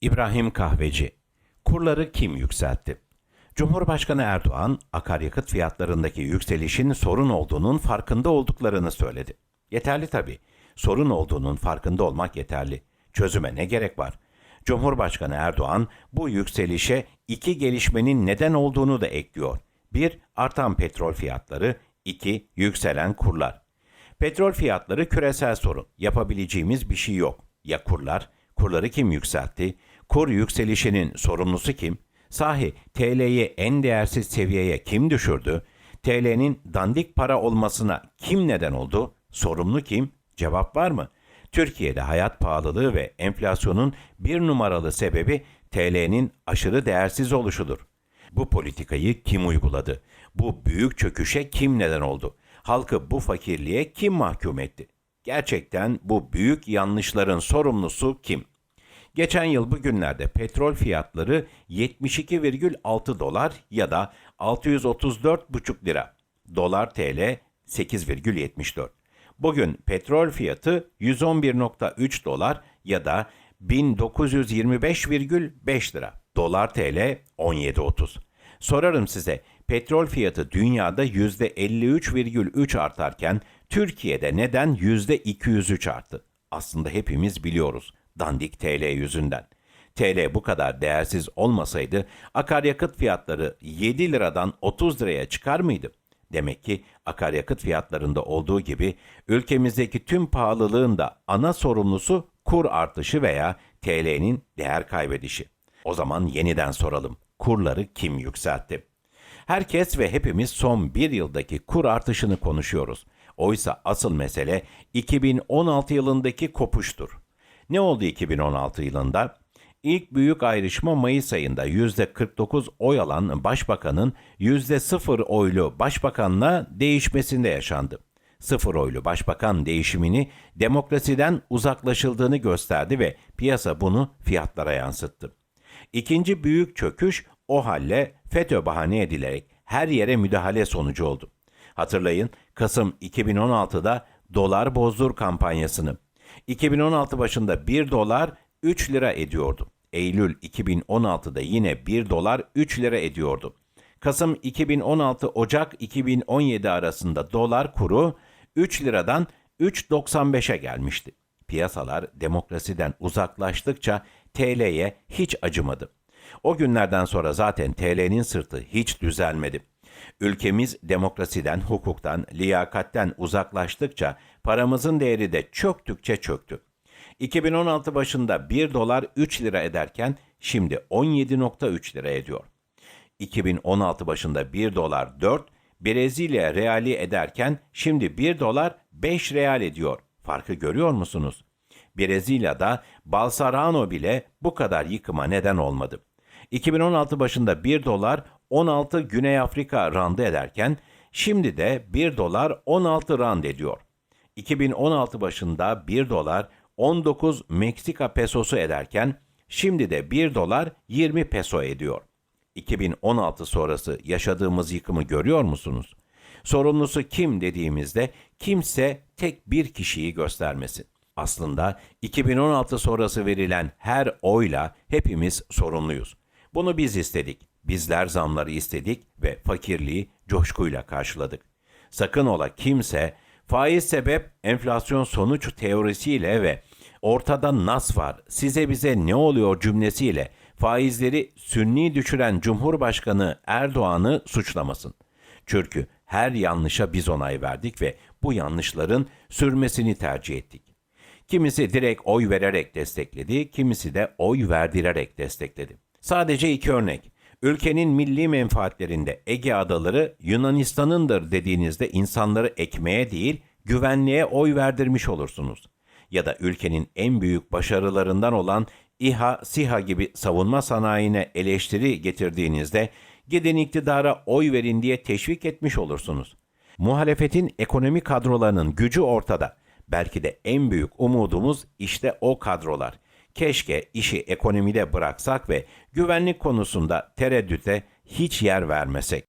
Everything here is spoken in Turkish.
İbrahim Kahveci Kurları kim yükseltti? Cumhurbaşkanı Erdoğan, akaryakıt fiyatlarındaki yükselişin sorun olduğunun farkında olduklarını söyledi. Yeterli tabii. Sorun olduğunun farkında olmak yeterli. Çözüme ne gerek var? Cumhurbaşkanı Erdoğan bu yükselişe iki gelişmenin neden olduğunu da ekliyor. Bir, artan petrol fiyatları, iki, yükselen kurlar. Petrol fiyatları küresel sorun. Yapabileceğimiz bir şey yok. Ya kurlar? Kurları kim yükseltti? Kur yükselişinin sorumlusu kim? Sahi TL'yi en değersiz seviyeye kim düşürdü? TL'nin dandik para olmasına kim neden oldu? Sorumlu kim? Cevap var mı? Türkiye'de hayat pahalılığı ve enflasyonun bir numaralı sebebi TL'nin aşırı değersiz oluşudur. Bu politikayı kim uyguladı? Bu büyük çöküşe kim neden oldu? Halkı bu fakirliğe kim mahkum etti? Gerçekten bu büyük yanlışların sorumlusu kim? Geçen yıl bugünlerde petrol fiyatları 72,6 dolar ya da 634,5 lira. Dolar TL 8,74. Bugün petrol fiyatı 111,3 dolar ya da 1925,5 lira. Dolar TL 17.30. Sorarım size petrol fiyatı dünyada %53,3 artarken Türkiye'de neden %203 arttı? Aslında hepimiz biliyoruz dandik TL yüzünden. TL bu kadar değersiz olmasaydı akaryakıt fiyatları 7 liradan 30 liraya çıkar mıydı? Demek ki akaryakıt fiyatlarında olduğu gibi ülkemizdeki tüm pahalılığın da ana sorumlusu kur artışı veya TL'nin değer kaybedişi. O zaman yeniden soralım. Kurları kim yükseltti? Herkes ve hepimiz son bir yıldaki kur artışını konuşuyoruz. Oysa asıl mesele 2016 yılındaki kopuştur. Ne oldu 2016 yılında? İlk büyük ayrışma Mayıs ayında %49 oy alan başbakanın %0 oylu başbakanla değişmesinde yaşandı. Sıfır oylu başbakan değişimini demokrasiden uzaklaşıldığını gösterdi ve piyasa bunu fiyatlara yansıttı. İkinci büyük çöküş o halle FETÖ bahane edilerek her yere müdahale sonucu oldu. Hatırlayın Kasım 2016'da dolar bozdur kampanyasını 2016 başında 1 dolar 3 lira ediyordu. Eylül 2016'da yine 1 dolar 3 lira ediyordu. Kasım 2016 Ocak 2017 arasında dolar kuru 3 liradan 3.95'e gelmişti. Piyasalar demokrasiden uzaklaştıkça TL'ye hiç acımadı. O günlerden sonra zaten TL'nin sırtı hiç düzelmedi. Ülkemiz demokrasiden, hukuktan, liyakatten uzaklaştıkça paramızın değeri de çöktükçe çöktü. 2016 başında 1 dolar 3 lira ederken şimdi 17.3 lira ediyor. 2016 başında 1 dolar 4, Brezilya reali ederken şimdi 1 dolar 5 real ediyor. Farkı görüyor musunuz? Brezilya'da Balsarano bile bu kadar yıkıma neden olmadı. 2016 başında 1 dolar 16 Güney Afrika randı ederken şimdi de 1 dolar 16 rand ediyor. 2016 başında 1 dolar 19 Meksika pesosu ederken şimdi de 1 dolar 20 peso ediyor. 2016 sonrası yaşadığımız yıkımı görüyor musunuz? Sorumlusu kim dediğimizde kimse tek bir kişiyi göstermesin. Aslında 2016 sonrası verilen her oyla hepimiz sorumluyuz. Bunu biz istedik. Bizler zamları istedik ve fakirliği coşkuyla karşıladık. Sakın ola kimse faiz sebep enflasyon sonuç teorisiyle ve ortada nas var size bize ne oluyor cümlesiyle faizleri sünni düşüren Cumhurbaşkanı Erdoğan'ı suçlamasın. Çünkü her yanlışa biz onay verdik ve bu yanlışların sürmesini tercih ettik. Kimisi direkt oy vererek destekledi, kimisi de oy verdirerek destekledi. Sadece iki örnek. Ülkenin milli menfaatlerinde Ege adaları Yunanistan'ındır dediğinizde insanları ekmeğe değil güvenliğe oy verdirmiş olursunuz. Ya da ülkenin en büyük başarılarından olan İHA, SİHA gibi savunma sanayine eleştiri getirdiğinizde gidin iktidara oy verin diye teşvik etmiş olursunuz. Muhalefetin ekonomi kadrolarının gücü ortada. Belki de en büyük umudumuz işte o kadrolar. Keşke işi ekonomide bıraksak ve güvenlik konusunda tereddüte hiç yer vermesek.